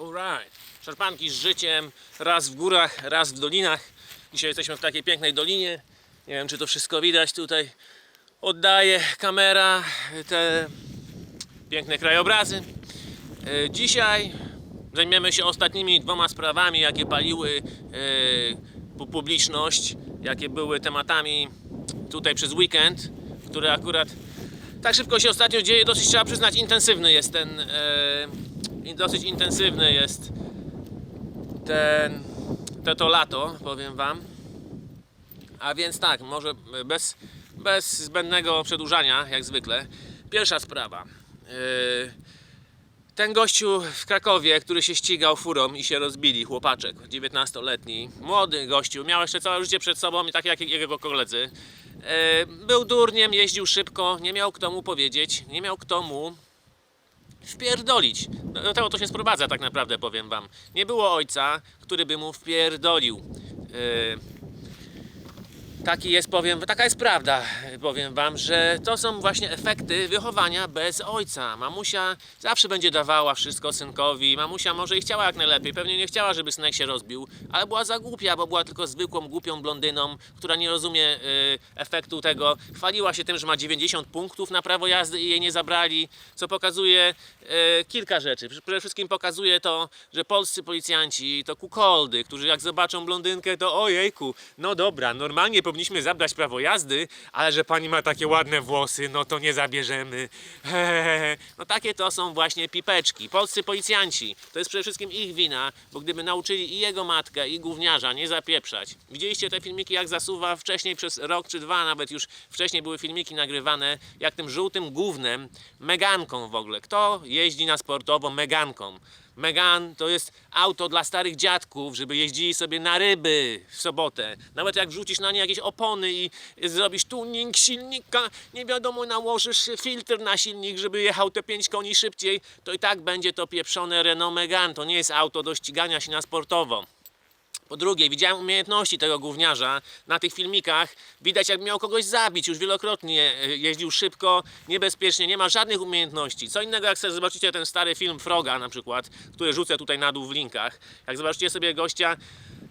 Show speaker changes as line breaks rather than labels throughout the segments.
Alright. Szarpanki z życiem, raz w górach, raz w dolinach. Dzisiaj jesteśmy w takiej pięknej dolinie. Nie wiem, czy to wszystko widać tutaj. Oddaje kamera te piękne krajobrazy. E, Dzisiaj zajmiemy się ostatnimi dwoma sprawami, jakie paliły pu- publiczność, jakie były tematami tutaj przez weekend, które akurat tak szybko się ostatnio dzieje, dosyć trzeba przyznać, intensywny jest ten, dosyć intensywny jest ten, to, to lato, powiem wam. A więc tak, może bez, bez zbędnego przedłużania, jak zwykle. Pierwsza sprawa. Yy, ten gościu w Krakowie, który się ścigał furą i się rozbili, chłopaczek, 19-letni, młody gościu, miał jeszcze całe życie przed sobą, tak jak jego koledzy. Yy, był durniem, jeździł szybko, nie miał kto mu powiedzieć, nie miał kto mu wpierdolić. Do do tego to się sprowadza tak naprawdę, powiem wam. Nie było ojca, który by mu wpierdolił. Yy, Taki jest, powiem, taka jest prawda, powiem wam, że to są właśnie efekty wychowania bez ojca. Mamusia zawsze będzie dawała wszystko synkowi. Mamusia może i chciała jak najlepiej, pewnie nie chciała, żeby synek się rozbił, ale była za głupia, bo była tylko zwykłą, głupią blondyną, która nie rozumie y, efektu tego. Chwaliła się tym, że ma 90 punktów na prawo jazdy i jej nie zabrali, co pokazuje y, kilka rzeczy. Przede wszystkim pokazuje to, że polscy policjanci to kukoldy, którzy jak zobaczą blondynkę, to ojejku, no dobra, normalnie powinniśmy zabrać prawo jazdy, ale że pani ma takie ładne włosy, no to nie zabierzemy. Hehehe. No takie to są właśnie pipeczki. Polscy policjanci, to jest przede wszystkim ich wina, bo gdyby nauczyli i jego matkę, i gówniarza nie zapieprzać. Widzieliście te filmiki, jak zasuwa wcześniej przez rok czy dwa, nawet już wcześniej były filmiki nagrywane, jak tym żółtym gównem, meganką w ogóle. Kto jeździ na sportowo meganką? Megan to jest auto dla starych dziadków, żeby jeździli sobie na ryby w sobotę. Nawet jak wrzucisz na nie jakieś opony i zrobisz tuning silnika, nie wiadomo, nałożysz filtr na silnik, żeby jechał te 5 koni szybciej, to i tak będzie to pieprzone Renault Megane. To nie jest auto do ścigania się na sportowo. Po drugie, widziałem umiejętności tego gówniarza na tych filmikach. Widać, jak miał kogoś zabić. Już wielokrotnie e, jeździł szybko, niebezpiecznie, nie ma żadnych umiejętności. Co innego, jak sobie zobaczycie ten stary film Froga na przykład, który rzucę tutaj na dół w linkach. Jak zobaczycie sobie gościa,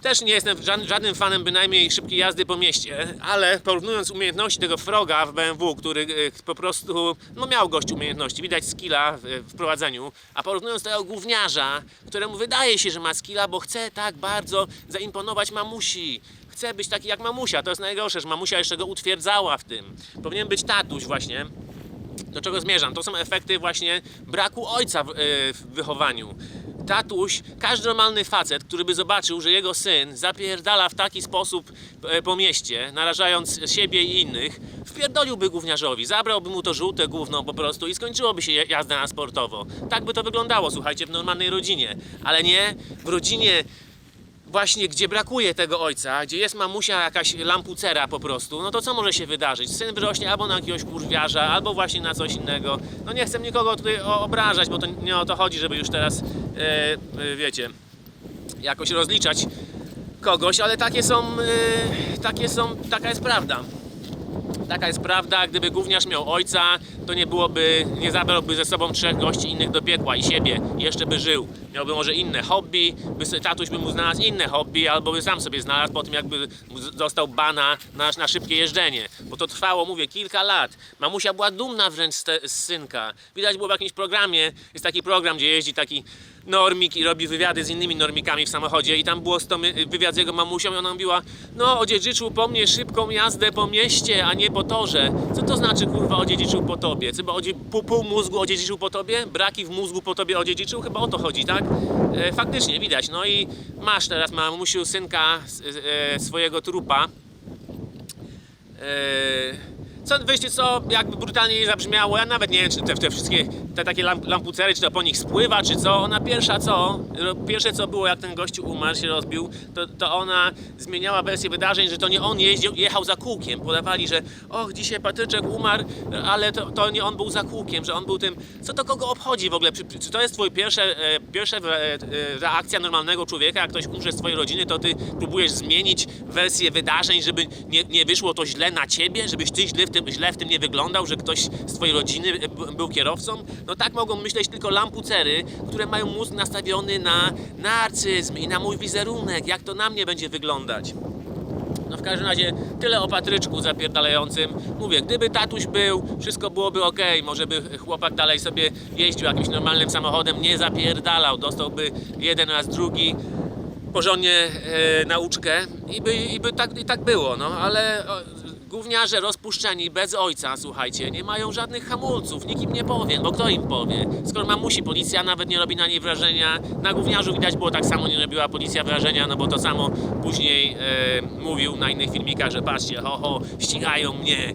też nie jestem żadnym, fanem bynajmniej szybkiej jazdy po mieście, ale porównując umiejętności tego Froga w BMW, który e, po prostu, no miał gość umiejętności, widać skilla w, w prowadzeniu, a porównując tego gówniarza, któremu wydaje się, że ma skilla, bo chce tak bardzo zaimponować mamusi. Chce być taki jak mamusia, to jest najgorsze, że mamusia jeszcze go utwierdzała w tym. Powinien być tatuś właśnie, do czego zmierzam? To są efekty właśnie braku ojca w, e, w wychowaniu. Tatuś, każdy normalny facet, który by zobaczył, że jego syn zapierdala w taki sposób e, po mieście, narażając siebie i innych, wpierdoliłby gówniarzowi, zabrałby mu to żółte gówno po prostu i skończyłoby się jazda na sportowo. Tak by to wyglądało, słuchajcie, w normalnej rodzinie. Ale nie w rodzinie właśnie gdzie brakuje tego ojca, gdzie jest mamusia jakaś lampucera po prostu, no to co może się wydarzyć? Syn wyrośnie albo na jakiegoś kurwiarza, albo właśnie na coś innego. No nie chcę nikogo tutaj obrażać, bo to nie o to chodzi, żeby już teraz, e, e, wiecie, jakoś rozliczać kogoś, ale takie są, e, takie są, taka jest prawda. Taka jest prawda, gdyby gówniarz miał ojca, to nie byłoby, nie zabrałby ze sobą trzech gości innych do piekła i siebie, jeszcze by żył. Miałby może inne hobby, by sobie, tatuś by mu znalazł inne hobby, albo by sam sobie znalazł po tym, jakby dostał bana na, na szybkie jeżdżenie. Bo to trwało, mówię, kilka lat. Mamusia była dumna wręcz z, te, z synka. Widać było w jakimś programie, jest taki program, gdzie jeździ taki normik i robi wywiady z innymi normikami w samochodzie i tam było 100 my- wywiad z jego mamusią i ona mówiła no odziedziczył po mnie szybką jazdę po mieście, a nie po torze. Co to znaczy kurwa odziedziczył po tobie? Chyba odzie- pół, pół mózgu odziedziczył po tobie? Braki w mózgu po tobie odziedziczył? Chyba o to chodzi, tak? E, faktycznie, widać. No i masz teraz mamusiu synka e, swojego trupa. E, co, wiecie co, jakby brutalnie nie zabrzmiało, ja nawet nie wiem, czy te, te wszystkie, te takie lamp, lampucery, czy to po nich spływa, czy co, ona pierwsza co, pierwsze co było, jak ten gościu umarł, się rozbił, to, to ona zmieniała wersję wydarzeń, że to nie on jeździł, jechał za kółkiem, podawali, że och, dzisiaj Patryczek umarł, ale to, to nie on był za kółkiem, że on był tym, co to kogo obchodzi w ogóle, czy, to jest pierwsze, e, pierwsza e, e, reakcja normalnego człowieka, jak ktoś umrze z twojej rodziny, to ty próbujesz zmienić wersję wydarzeń, żeby nie, nie wyszło to źle na ciebie, żebyś ty źle w tym tym, źle w tym nie wyglądał, że ktoś z twojej rodziny e, był kierowcą? No tak mogą myśleć tylko lampucery, które mają mózg nastawiony na narcyzm i na mój wizerunek, jak to na mnie będzie wyglądać. No w każdym razie tyle o Patryczku zapierdalającym. Mówię, gdyby tatuś był, wszystko byłoby ok. Może by chłopak dalej sobie jeździł jakimś normalnym samochodem, nie zapierdalał, dostałby jeden raz drugi porządnie e, nauczkę i by, i by tak, i tak było, no ale gówniarze rozpuszczeni bez ojca, słuchajcie, nie mają żadnych hamulców, nikt im nie powie, bo kto im powie? Skoro mamusi policja nawet nie robi na niej wrażenia, na gówniarzu widać było tak samo nie robiła policja wrażenia, no bo to samo później e, mówił na innych filmikach, że patrzcie, ho ho, ścigają mnie,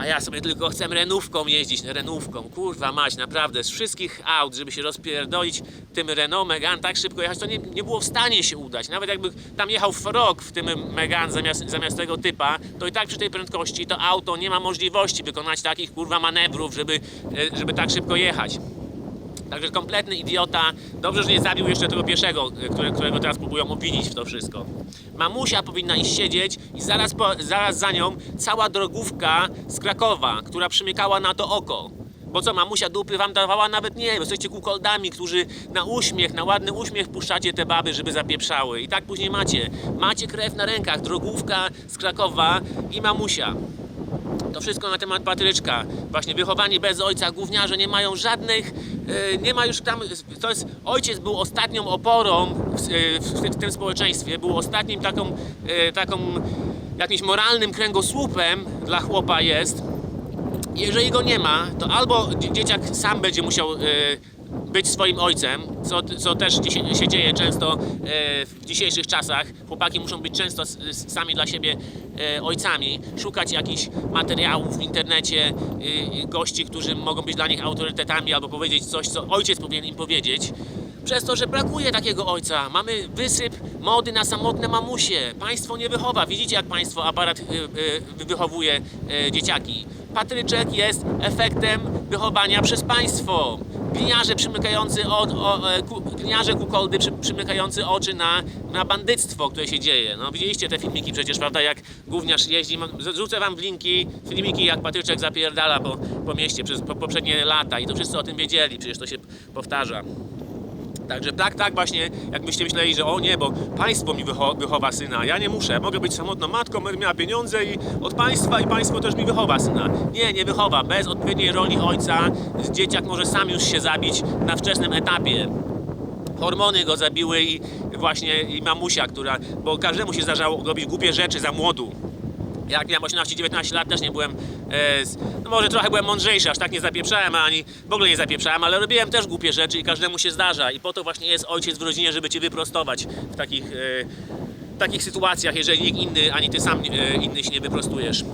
a ja sobie tylko chcę renówką jeździć, renówką, kurwa mać, naprawdę, z wszystkich aut, żeby się rozpierdolić tym Renault Megane tak szybko jechać, to nie, nie było w stanie się udać. Nawet jakby tam jechał Frog w tym Megane zamiast, zamiast tego typa, to i tak przy tej prędkości to auto nie ma możliwości wykonać takich kurwa manewrów, żeby, e, żeby tak szybko jechać. Także kompletny idiota. Dobrze, że nie zabił jeszcze tego pieszego, które, którego teraz próbują obwinić w to wszystko. Mamusia powinna iść siedzieć i zaraz, po, zaraz za nią cała drogówka z Krakowa, która przymykała na to oko. Bo co, mamusia dupy wam dawała? Nawet nie, bo jesteście kukoldami, którzy na uśmiech, na ładny uśmiech puszczacie te baby, żeby zapieprzały. I tak później macie. Macie krew na rękach, drogówka z Krakowa i mamusia. To wszystko na temat Patryczka. Właśnie wychowanie bez ojca, gówniarze nie mają żadnych, e, nie ma już tam, to jest, ojciec był ostatnią oporą w, e, w, w tym społeczeństwie, był ostatnim taką, e, taką jakimś moralnym kręgosłupem dla chłopa jest. Jeżeli go nie ma, to albo dzie- dzieciak sam będzie musiał e, być swoim ojcem, co, co też się dzieje często e, w dzisiejszych czasach. Chłopaki muszą być często sami dla siebie e, ojcami, szukać jakichś materiałów w internecie, e, gości, którzy mogą być dla nich autorytetami albo powiedzieć coś, co ojciec powinien im powiedzieć. Przez to, że brakuje takiego ojca. Mamy wysyp mody na samotne mamusie. Państwo nie wychowa. Widzicie, jak państwo aparat y, y, wychowuje y, dzieciaki. Patryczek jest efektem wychowania przez państwo. Gliniarze przymykający o, o, e, ku, gliniarze kukoldy przy, przymykający oczy na, na bandyctwo, które się dzieje. No widzieliście te filmiki przecież, prawda, jak gówniarz jeździ. Zrzucę wam linki, filmiki jak Patryczek zapierdala po, po mieście przez po, poprzednie lata i to wszyscy o tym wiedzieli, przecież to się powtarza. Także tak, tak właśnie, jakbyście myśleli, że o nie, bo państwo mi wycho wychowa syna, ja nie muszę, mogę być samotną matką, będę miała pieniądze i od państwa i państwo też mi wychowa syna. Nie, nie wychowa, bez odpowiedniej roli ojca dzieciak może sam już się zabić na wczesnym etapie. Hormony go zabiły i właśnie i mamusia, która, bo każdemu się zdarzało robić głupie rzeczy za młodu. Jak miałem 18-19 lat, też nie byłem. E, no może trochę byłem mądrzejszy, aż tak nie zapieprzałem, ani w ogóle nie zapieprzałem, ale robiłem też głupie rzeczy i każdemu się zdarza. I po to właśnie jest ojciec w rodzinie, żeby cię wyprostować w takich, e, takich sytuacjach, jeżeli nikt inny, ani ty sam e, inny się nie wyprostujesz.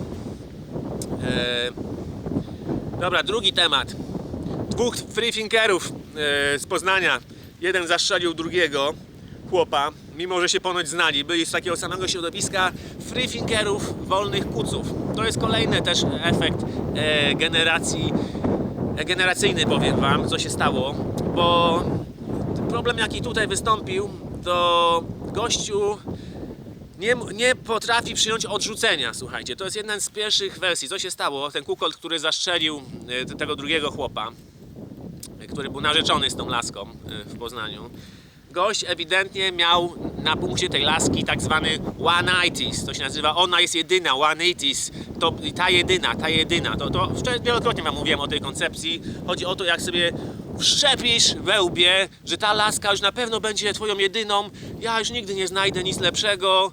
Dobra, drugi temat. Dwóch freethinkerów e, z Poznania. Jeden zastrzelił drugiego chłopa, mimo że się ponoć znali. Byli z takiego samego środowiska freethinkerów, wolnych kuców. To jest kolejny też efekt e, generacji, e, generacyjny, powiem wam, co się stało, bo problem jaki tutaj wystąpił, to gościu nie, nie potrafi przyjąć odrzucenia, słuchajcie. To jest jedna z pierwszych wersji. Co się stało? Ten kukolt, który zastrzelił e, tego drugiego chłopa, e, który był narzeczony z tą laską e, w Poznaniu. Gość ewidentnie miał na punkcie tej laski tak zwany one nighties. To się nazywa ona jest jedyna, one eighties. To ta jedyna, ta jedyna. To, to wielokrotnie wam mówiłem o tej koncepcji. Chodzi o to, jak sobie wszczepisz we łbie, że ta laska już na pewno będzie twoją jedyną. Ja już nigdy nie znajdę nic lepszego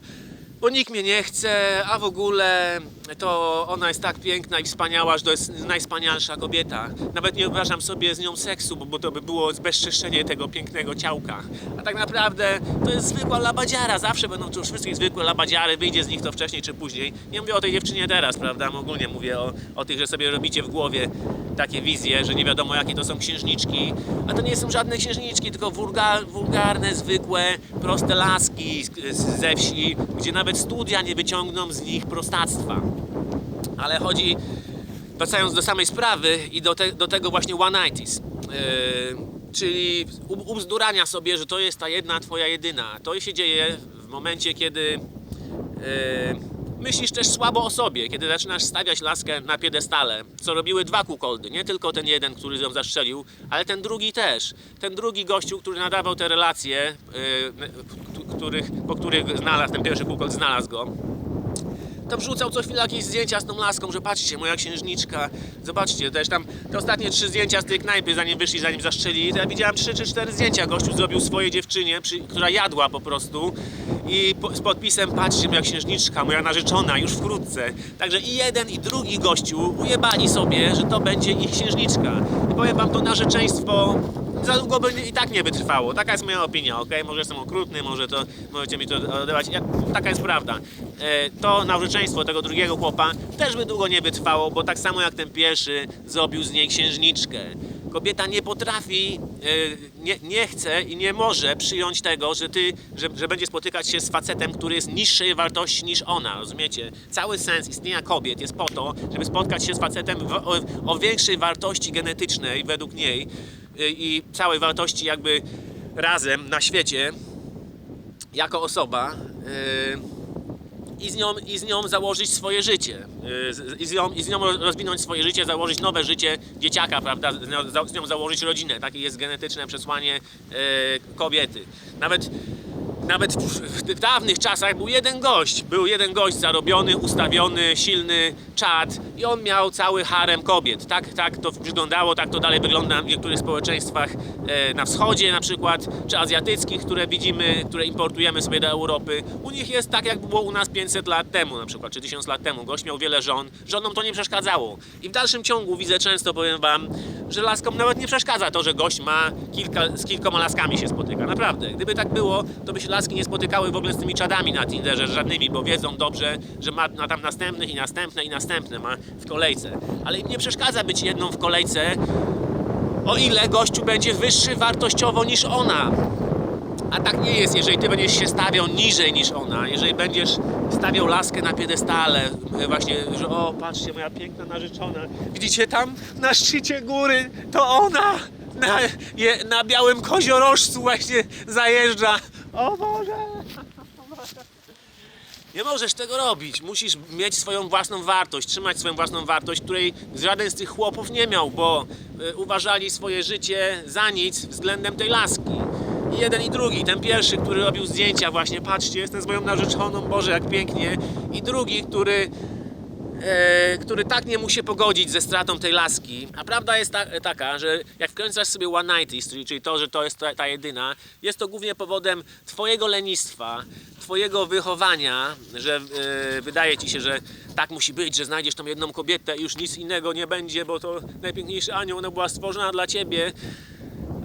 bo nikt mnie nie chce, a w ogóle to ona jest tak piękna i wspaniała, że to jest najwspanialsza kobieta. Nawet nie wyobrażam sobie z nią seksu, bo, to by było zbezczeszczenie tego pięknego ciałka. A tak naprawdę to jest zwykła labadziara, zawsze będą to wszystkie zwykłe labadziary, wyjdzie z nich to wcześniej czy później. Nie mówię o tej dziewczynie teraz, prawda, ogólnie mówię o, o tych, że sobie robicie w głowie takie wizje, że nie wiadomo jakie to są księżniczki, a to nie są żadne księżniczki, tylko wulgar, wulgarne, zwykłe, proste laski ze wsi, gdzie nawet studia nie wyciągną z nich prostactwa. Ale chodzi, wracając do samej sprawy i do, te, do tego właśnie one nighties, yy, czyli u- ubzdurania sobie, że to jest ta jedna twoja jedyna. To się dzieje w momencie, kiedy yy, myślisz też słabo o sobie, kiedy zaczynasz stawiać laskę na piedestale, co robiły dwa kukoldy, nie tylko ten jeden, który ją zastrzelił, ale ten drugi też. Ten drugi gościu, który nadawał te relacje, yy, których, po których znalazł, ten pierwszy kukold znalazł go, to wrzucał co chwilę jakieś zdjęcia z tą laską, że patrzcie, moja księżniczka, zobaczcie, też tam te ostatnie trzy zdjęcia z tej knajpy, zanim wyszli, zanim zaszczeli, to ja widziałem trzy czy cztery zdjęcia, gościu zrobił swojej dziewczynie, przy, która jadła po prostu i po, z podpisem, patrzcie, moja księżniczka, moja narzeczona, już wkrótce. Także i jeden i drugi gościu ujebali sobie, że to będzie ich księżniczka. I powiem wam, to narzeczeństwo za długo by i tak nie wytrwało. Taka jest moja opinia, ok? Może jestem okrutny, może to możecie mi to odebrać. Ja, taka jest prawda. E, to narzeczeństwo tego drugiego chłopa też by długo nie wytrwało, bo tak samo jak ten pierwszy zrobił z niej księżniczkę. Kobieta nie potrafi, e, nie, nie chce i nie może przyjąć tego, że ty, że, że będzie spotykać się z facetem, który jest niższej wartości niż ona, rozumiecie? Cały sens istnienia kobiet jest po to, żeby spotkać się z facetem w, o, o większej wartości genetycznej według niej i całej wartości jakby razem na świecie jako osoba y, i z nią, i z nią założyć swoje życie y, i z, nią, i z nią rozwinąć swoje życie, założyć nowe życie dzieciaka, prawda, z nią, z nią założyć rodzinę. Takie jest genetyczne przesłanie y, kobiety. Nawet nawet w, w dawnych czasach był jeden gość, był jeden gość zarobiony, ustawiony, silny czad i on miał cały harem kobiet. Tak, tak to wyglądało, tak to dalej wygląda w niektórych społeczeństwach e, na wschodzie na przykład, czy azjatyckich, które widzimy, które importujemy sobie do Europy. U nich jest tak, jak było u nas 500 lat temu na przykład, czy 1000 lat temu. Gość miał wiele żon, żonom to nie przeszkadzało. I w dalszym ciągu widzę często, powiem wam, że laskom nawet nie przeszkadza to, że gość ma kilka, z kilkoma laskami się spotyka. Naprawdę. Gdyby tak było, to by się laski nie spotykały w ogóle z tymi czadami na Tinderze żadnymi, bo wiedzą dobrze, że ma na tam następnych i następne i następne ma w kolejce. Ale im nie przeszkadza być jedną w kolejce, o ile gościu będzie wyższy wartościowo niż ona. A tak nie jest, jeżeli ty będziesz się stawiał niżej niż ona, jeżeli będziesz stawiał laskę na piedestale, e, właśnie, że o, patrzcie, moja piękna narzeczona, widzicie tam na szczycie góry, to ona na, je, na białym koziorożcu właśnie zajeżdża. O Boże! Nie możesz tego robić. Musisz mieć swoją własną wartość, trzymać swoją własną wartość, której żaden z tych chłopów nie miał, bo y, uważali swoje życie za nic względem tej laski. I jeden i drugi. Ten pierwszy, który robił zdjęcia właśnie, patrzcie, jestem z moją narzeczoną, Boże, jak pięknie. I drugi, który e, który tak nie musi pogodzić ze stratą tej laski. A prawda jest ta, taka, że jak wkręcasz sobie one czyli, czyli to, że to jest ta, ta jedyna, jest to głównie powodem twojego lenistwa, twojego wychowania, że e, wydaje ci się, że tak musi być, że znajdziesz tą jedną kobietę i już nic innego nie będzie, bo to najpiękniejszy anioł, ona była stworzona dla ciebie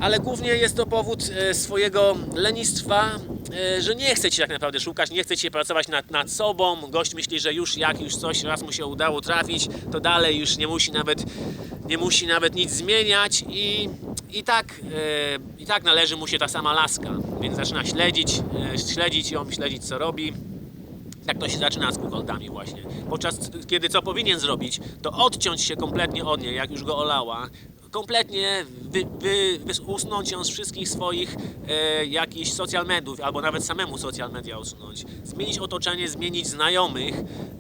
ale głównie jest to powód e, swojego lenistwa, e, że nie chce ci tak naprawdę szukać, nie chce ci pracować nad, nad sobą. Gość myśli, że już jak już coś raz mu się udało trafić, to dalej już nie musi nawet, nie musi nawet nic zmieniać i, i, tak, e, i tak należy mu się ta sama laska. Więc zaczyna śledzić, śledzić ją, śledzić co robi. Tak to się zaczyna z kukoldami właśnie. Podczas kiedy co powinien zrobić, to odciąć się kompletnie od niej, jak już go olała. Kompletnie wy, wy, wy, usunąć ją z wszystkich swoich e, jakichś social mediów, albo nawet samemu social media usunąć. Zmienić otoczenie, zmienić znajomych,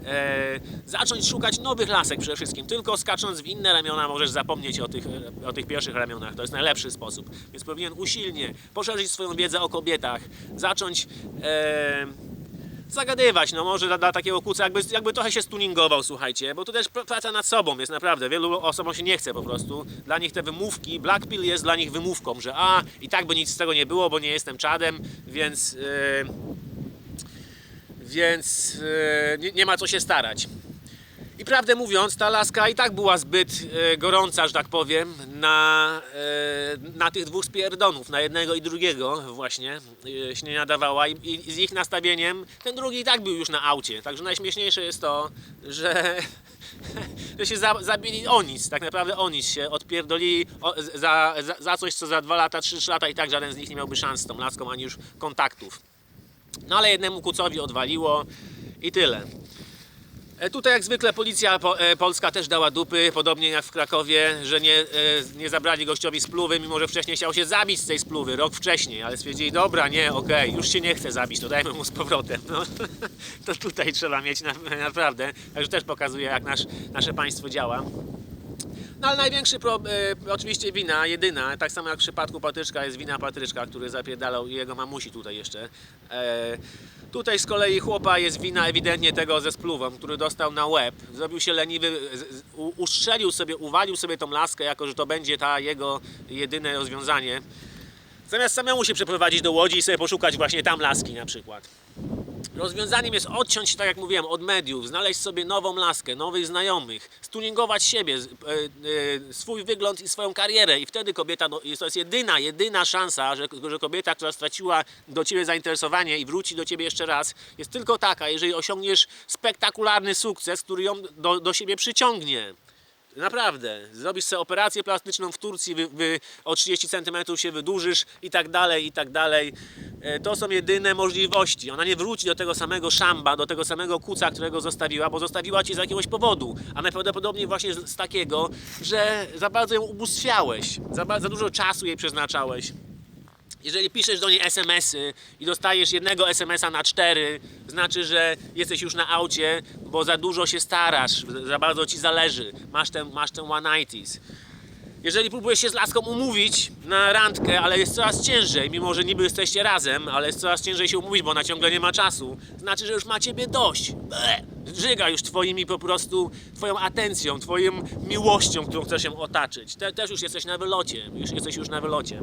e, zacząć szukać nowych lasek przede wszystkim. Tylko skacząc w inne ramiona możesz zapomnieć o tych, o tych pierwszych ramionach. To jest najlepszy sposób. Więc powinien usilnie poszerzyć swoją wiedzę o kobietach, zacząć e, zagadywać, no może dla, dla takiego kuca, jakby, jakby trochę się stuningował, słuchajcie, bo to też pr- praca nad sobą jest naprawdę, wielu osobom się nie chce po prostu, dla nich te wymówki, Black Pill jest dla nich wymówką, że a, i tak by nic z tego nie było, bo nie jestem czadem, więc, yy, więc yy, nie, nie ma co się starać. I prawdę mówiąc, ta laska i tak była zbyt e, gorąca, że tak powiem, na, e, na tych dwóch spierdonów, na jednego i drugiego właśnie e, się nie nadawała I, i z ich nastawieniem ten drugi i tak był już na aucie. Także najśmieszniejsze jest to, że, że się za, zabili o nic, tak naprawdę o nic się odpierdolili o, za, za, za coś, co za dwa lata, trzy, trzy lata i tak żaden z nich nie miałby szans z tą laską, ani już kontaktów. No ale jednemu kucowi odwaliło i tyle. E, Tutaj jak zwykle policja po, e, polska też dała dupy, podobnie jak w Krakowie, że nie, e, nie zabrali gościowi spluwy, mimo że wcześniej chciał się zabić z tej spluwy, rok wcześniej, ale stwierdzili, dobra, nie, okej, już się nie chce zabić, to dajmy mu z powrotem. No, to tutaj trzeba mieć na, naprawdę, także też pokazuje jak nasz, nasze państwo działa. No ale największy pro, e, oczywiście wina, jedyna, tak samo jak w przypadku Patryczka jest wina Patryczka, który zapierdalał i jego mamusi tutaj jeszcze. E, tutaj z kolei chłopa jest wina ewidentnie tego ze spluwą, który dostał na łeb. Zrobił się leniwy, z, u, ustrzelił sobie, uwalił sobie tą laskę, jako że to będzie ta jego jedyne rozwiązanie. Zamiast samemu się przeprowadzić do Łodzi i sobie poszukać właśnie tam laski na przykład. Rozwiązaniem jest odciąć się, tak jak mówiłem, od mediów, znaleźć sobie nową laskę, nowych znajomych, stuningować siebie, e, e, swój wygląd i swoją karierę i wtedy kobieta, no, to jest jedyna, jedyna szansa, że, że kobieta, która straciła do ciebie zainteresowanie i wróci do ciebie jeszcze raz, jest tylko taka, jeżeli osiągniesz spektakularny sukces, który ją do, do siebie przyciągnie. Naprawdę. Zrobisz sobie operację plastyczną w Turcji, wy, wy o 30 cm się wydłużysz i tak dalej, i tak dalej. E, To są jedyne możliwości. Ona nie wróci do tego samego szamba, do tego samego kuca, którego zostawiła, bo zostawiła cię z jakiegoś powodu. A najprawdopodobniej właśnie z, z takiego, że za bardzo ją ubóstwiałeś, za, za dużo czasu jej przeznaczałeś. Jeżeli piszesz do niej SMS-y i dostajesz jednego SMS-a na cztery, znaczy, że jesteś już na aucie, bo za dużo się starasz, za bardzo ci zależy, masz ten, masz ten one nighties. Jeżeli próbujesz się z laską umówić na randkę, ale jest coraz ciężej, mimo że niby jesteście razem, ale jest coraz ciężej się umówić, bo ona ciągle nie ma czasu, znaczy, że już ma ciebie dość. Ble! Żyga już twoimi po prostu, twoją atencją, twoją miłością, którą chcesz się otaczyć. Te, też już jesteś na wylocie, już jesteś już na wylocie.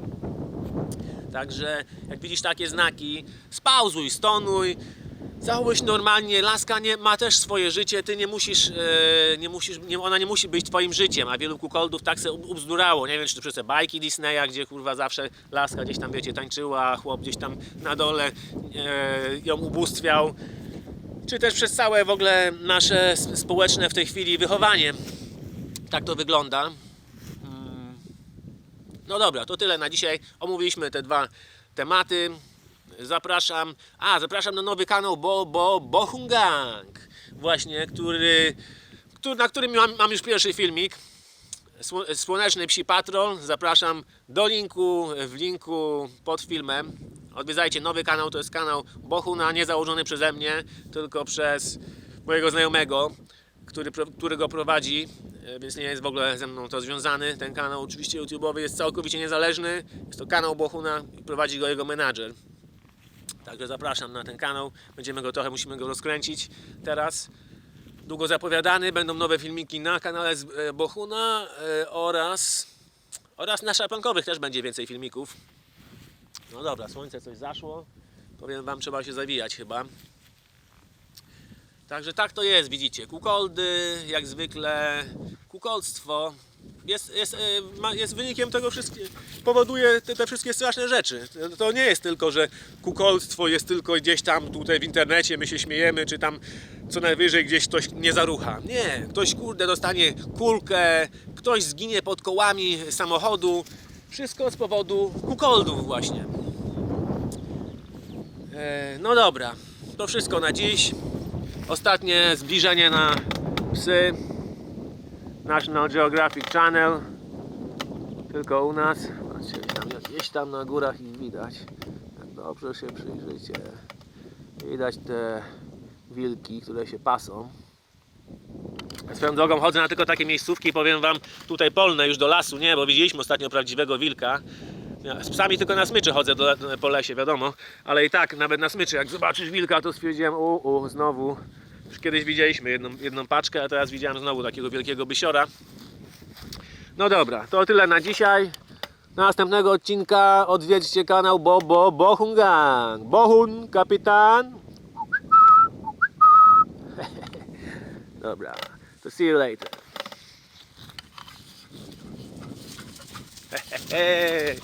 Także jak widzisz takie znaki, spauzuj, stonuj, zachowuj się normalnie. Laska nie, ma też swoje życie, ty nie musisz, e, nie musisz nie, ona nie musi być twoim życiem, a wielu kukoldów tak ub- ubzdurało. Nie wiem, czy to przez te bajki Disneya, gdzie kurwa zawsze laska gdzieś tam, wiecie, tańczyła, chłop gdzieś tam na dole e, ją ubóstwiał. Czy też przez całe w ogóle nasze społeczne w tej chwili wychowanie. Tak to wygląda. No dobra, to tyle na dzisiaj. Omówiliśmy te dwa tematy. Zapraszam. A, zapraszam na nowy kanał Bo Bo Bohungang. Właśnie, który, który na którym mam, mam już pierwszy filmik. Sło- Słoneczny Psi Patrol. Zapraszam do linku, w linku pod filmem. Odwiedzajcie nowy kanał, to jest kanał Bohuna, nie założony przeze mnie, tylko przez mojego znajomego, który, pro- który go prowadzi, e, więc nie jest w ogóle ze mną to związany. Ten kanał oczywiście YouTube'owy jest całkowicie niezależny. Jest to kanał Bohuna i prowadzi go jego menadżer. Także zapraszam na ten kanał. Będziemy go trochę, musimy go rozkręcić teraz. Długo zapowiadany, będą nowe filmiki na kanale e, Bohuna e, oraz, oraz na szarpankowych też będzie więcej filmików. No dobra, słońce coś zaszło. Powiem wam, trzeba się zawijać chyba. Także tak to jest, widzicie. Kukoldy, jak zwykle, kukolstwo jest, jest, e, jest wynikiem tego wszystkiego, powoduje te, te wszystkie straszne rzeczy. To- To nie jest tylko, że kukolstwo jest tylko gdzieś tam tutaj w internecie, my się śmiejemy, czy tam co najwyżej gdzieś ktoś nie zarucha. Nie, ktoś kurde dostanie kulkę, ktoś zginie pod kołami samochodu. Wszystko z powodu kukoldów właśnie. E, No dobra, to wszystko na dziś. Ostatnie zbliżenie na psy. National Geographic Channel. Tylko u nas. Patrzcie, tam, gdzieś tam na górach ich widać. Jak dobrze się przyjrzycie. Widać te wilki, które się pasą. Swoją drogą chodzę na tylko takie miejscówki, powiem wam, tutaj polne już do lasu, nie, bo widzieliśmy ostatnio prawdziwego wilka. Ja z psami tylko na smyczy chodzę do, po lesie, wiadomo, ale i tak, nawet na smyczy, jak zobaczysz wilka, to stwierdziłem, u, u, znowu. Już kiedyś widzieliśmy jedną, jedną paczkę, a teraz widziałem znowu takiego wielkiego bysiora. No dobra, to tyle na dzisiaj. Następnego odcinka odwiedźcie kanał Bo Bo Bohungang. Bohun, kapitan. Dobra, to see you later. Hey.